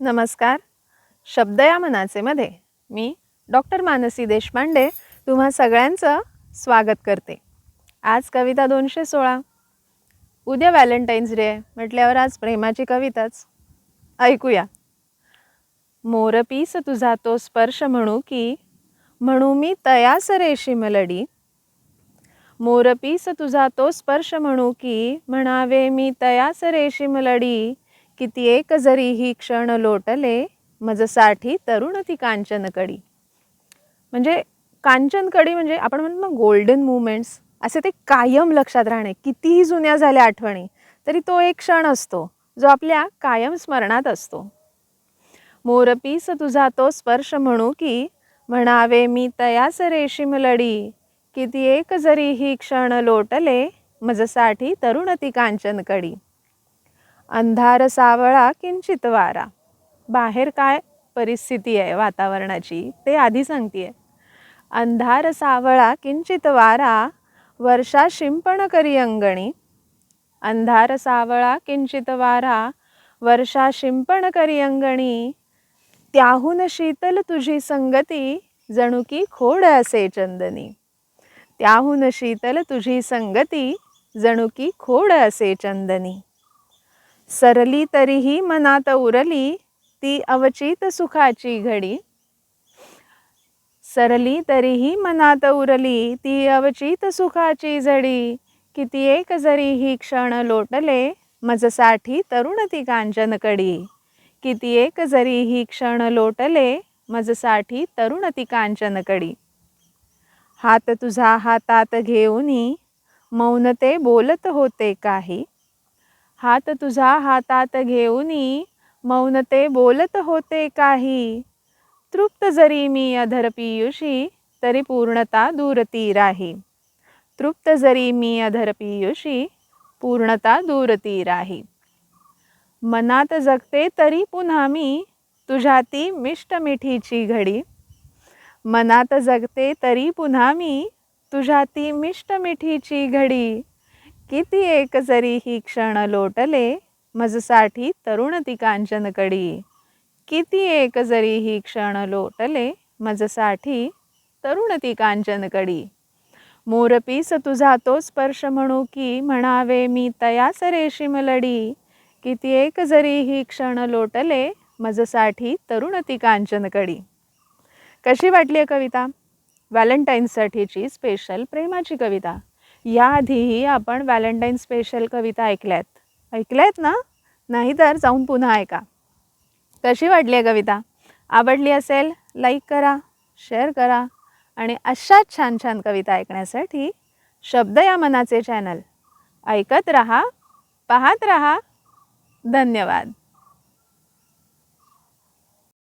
नमस्कार. शब्द या मनाचे मध्ये मी डॉक्टर मानसी देशपांडे तुम्हा सगळ्यांचं स्वागत करते. आज कविता दोनशे सोळा. उद्या व्हॅलेंटाईन्स डे आहे म्हटल्यावर आज प्रेमाची कविताच. ऐकूया. मोरपीस तुझा तो स्पर्श म्हणू की म्हणू मी तयास रेशी मलडी मोरपीस तुझा तो स्पर्श म्हणू की म्हणावे मी तयास रेशी मलडी किती एक जरी ही क्षण लोटले मजसाठी तरुण ती कांचन कडी. म्हणजे कांचन कडी म्हणजे आपण म्हणतो ना गोल्डन मुवमेंट्स असे ते कायम लक्षात राहणे कितीही जुन्या झाल्या आठवणी तरी तो एक क्षण असतो जो आपल्या कायम स्मरणात असतो. मोरपीस तुझा तो स्पर्श म्हणू की म्हणावे मी तयास रेशीम लढी किती एक जरी ही क्षण लोटले मजसाठी तरुण ती कांचन कडी. अंधार सावळा किंचित वारा. बाहेर काय परिस्थिती आहे वातावरणाची ते आधी सांगते अंधार सावळा किंचित वारा वर्षा शिंपण करी अंगणी. अंधार सावळा किंचित वारा वर्षा शिंपण करी अंगणी. त्याहून शीतल तुझी संगती जणू की खोड असे चंदनी. त्याहून शीतल तुझी संगती जणू की खोड असे चंदनी. सरली तरीही मनात उरली ती अवचित सुखाची घडी. सरली तरीही मनात उरली ती अवचित सुखाची झडी. किती एक जरी ही क्षण लोटले मजसाठी तरुण ती कांचन कडी. किती एक जरी ही क्षण लोटले मजसाठी तरुण ती कांचन कडी. हात तुझा हातात घेऊनी मौनते बोलत होते काही. हात तुझा हातात घेऊनी मौनते बोलत होते काही. तृप्त जरी मी अधर पियुषी तरी पूर्णता दूरती राही. तृप्त जरी मी अधर पियुषी पूर्णता दूरती राही. मनात जगते तरी पुन्हा मी तुझ्या ती मिष्टमिठीची घडी. मनात जगते तरी पुन्हा मी तुझ्या ती मिष्टमिठीची घडी. किती एक जरी ही क्षण लोटले मजसाठी तरुण ती कांचनकडी किती एक जरी ही क्षण लोटले मजसाठी तरुण ती कांचनकडी मोरपीस तुझा तो स्पर्श म्हणू की म्हणावे मी तयास रेशीम लढी किती एक जरी ही क्षण लोटले मजसाठी तरुण ती कांचनकडी कशी वाटली आहे कविता? व्हॅलेंटाईन्ससाठीची स्पेशल प्रेमाची कविता. याआधीही आपण व्हॅलेंटाईन स्पेशल कविता ऐकल्यात. ऐकल्यात ना? नाहीतर जाऊन पुन्हा ऐका. कशी वाटली आहे कविता? आवडली असेल? लाईक करा शेअर करा आणि अशाच छान छान कविता ऐकण्यासाठी शब्द या मनाचे चॅनल ऐकत रहा पाहत रहा. धन्यवाद.